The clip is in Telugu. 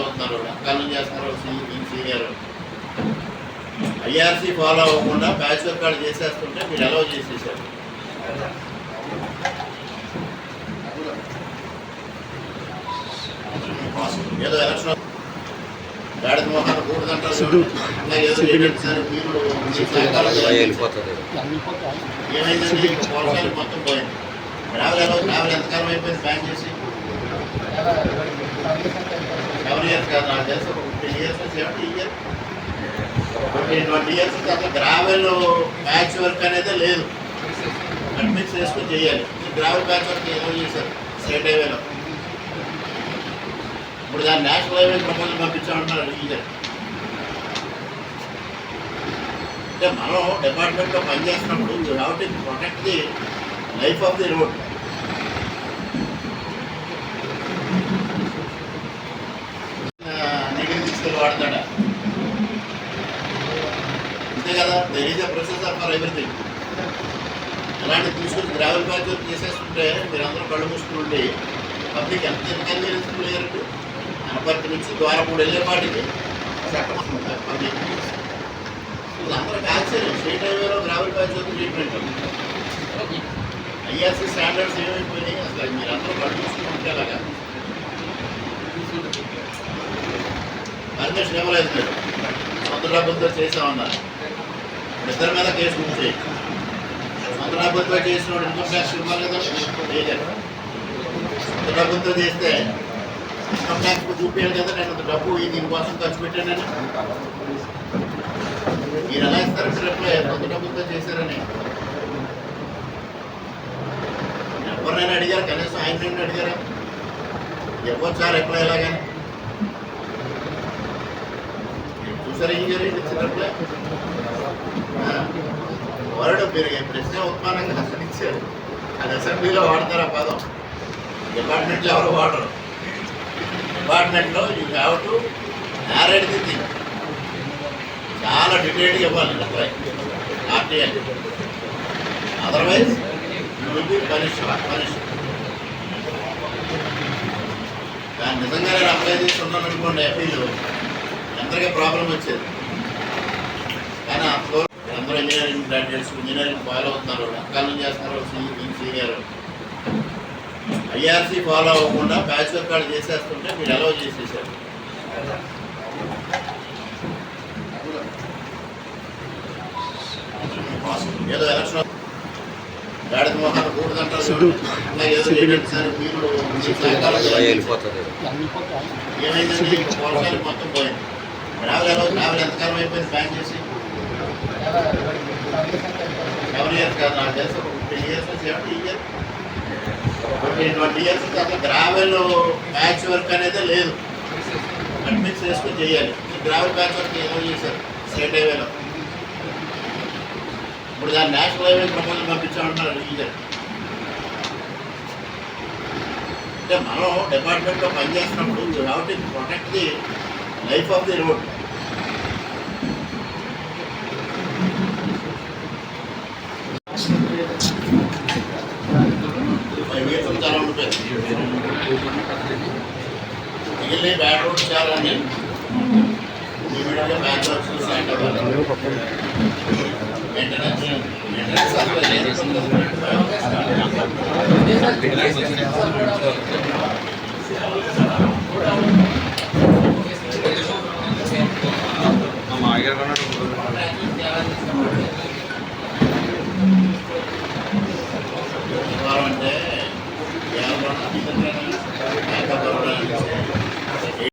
అవుతున్నారు ఎంతకాలం చేస్తున్నారు? సీనియర్ ఐఆర్సీ ఫాలో అవ్వకుండా బ్యాచ్ వర్క్ చేసేస్తుంటే మీరు అలౌ చేసేసారు. ఏదో ఎలక్షన్ గాడిద కూడదంటారు మొత్తం పోయింది. ట్రావెల్ ఎలా ట్రావెల్ ఎంతకాలం అయిపోయింది? బ్యాన్ చేసి? సెవెన్ ఇయర్స్ కాదు నాకు తెలిసి. ఒక fifteen years seventy years fifteen twenty years అసలు గ్రావెల్ ప్యాచ్ వర్క్ అనేది లేదు. అడ్మిక్స్ చేసుకుని చేయాలి. గ్రావెల్ ప్యాచ్ వర్క్ ఏదో చేశారు? స్టేట్ హైవేలో ఇప్పుడు దాన్ని నేషనల్ హైవే ప్రపోజల్ పంపించామంటున్నారు రీజన్ అంటే మనం డిపార్ట్మెంట్లో పనిచేస్తున్నప్పుడు you have to protect the life of the road వాడతాడా? అంతే కదా there is a processor for everything అలాంటి తీసుకుని గ్రావెల్ బ్యాచ్ చేసేస్తుంటే మీరందరూ కళ్ళు మూసుకుని పబ్లిక్ ఎంత ఇన్కన్వీనియన్స్ లేరండి అనపర్తి నుంచి ద్వారా మూడు వెళ్ళేపాటికి చట్టం పబ్లిక్. అందరూ క్యాన్సర్ స్టేట్ హైవేలో gravel patch treatment IRC standards ఏమైపోయినాయి? అసలు మీరందరూ కళ్ళు మూసుకుంటే అలాగా పర్మిషన్ ఇవ్వలేదు మీరు. సొంత డబ్బులతో చేసామన్నారు ఇద్దరి మీద కేసు బుక్ చేయి. సొంత డబ్బులతో చేసిన ఇన్కమ్ ట్యాక్స్ ఇవ్వాలి కదా? చేయలేదు సొంత డబ్బులతో చేస్తే ఇన్కమ్ ట్యాక్స్ చూపించాలి కదా? నేను డబ్బు దీనికోసం ఖర్చు పెట్టానని మీరు ఎలా ఇస్తారు? మీరు సొంత డబ్బులతో చేశారని. ఎవరినైనా అడిగారు? కనీసం ఆయన అడిగారా? ఎవరు సార్ ఎప్పుడు ఎలాగని? చూసారా ఏం జరిగింది చిన్నప్పుడే మీరు ప్రశ్న ఉత్పానంగా ఇచ్చారు అది అసెంబ్లీలో వాడతారు ఆ పదం డిపార్ట్మెంట్లో ఎవరు వాడరు డిపార్ట్మెంట్లో you have to narrate the thing చాలా డీటెయిల్గా ఇవ్వాలి apply RTL otherwise you will be punish punish దాన్ని నిజంగా నేను అప్లై చేసి ఉన్నాను అనుకోండి అప్పీలు అందరికీ ప్రాబ్లం వచ్చేది. కానీ అందరూ ఇంజనీరింగ్ గ్రాడ్యుయేట్స్ ఇంజనీరింగ్ ఫాలో అవుతున్నారు. ఎంతకాలం చేస్తున్నారు సీనియర్ ఐఆర్సీ ఫాలో అవ్వకుండా బ్యాచ్ వర్క్ చేసేస్తుంటే మీరు అలౌ చేసేసారు. ఏదో ఎలక్షన్ గాడిద కూడదంటారు పోలకాయలు మొత్తం పోయింది. ట్రావెల్ ఎలా ట్రావెల్ ఎంతకాలం అయిపోయింది బ్యాన్ చేసి? సెవెన్ ఇయర్స్ కాదు నాకు తెలిసి ఒక years seventy years fifteen twenty years అసలు గ్రావెల్ ప్యాచ్ వర్క్ అనేది లేదు. అడ్మిక్స్ చేసుకుని చేయాలి. గ్రావెల్ ప్యాచ్ వర్క్ ఏదో చేశారు? స్టేట్ హైవేలో. ఇప్పుడు దాన్ని నేషనల్ హైవే ప్రపోజల్ పంపించామంటున్నారు రీజన్ అంటే మనం డిపార్ట్మెంట్లో పనిచేస్తున్నప్పుడు you have to protect the life of the road five చాలా ఉండిపోయింది మిగిలిన bad road back works maintenance maintenance అసలు లేదు. శనివారం అంటే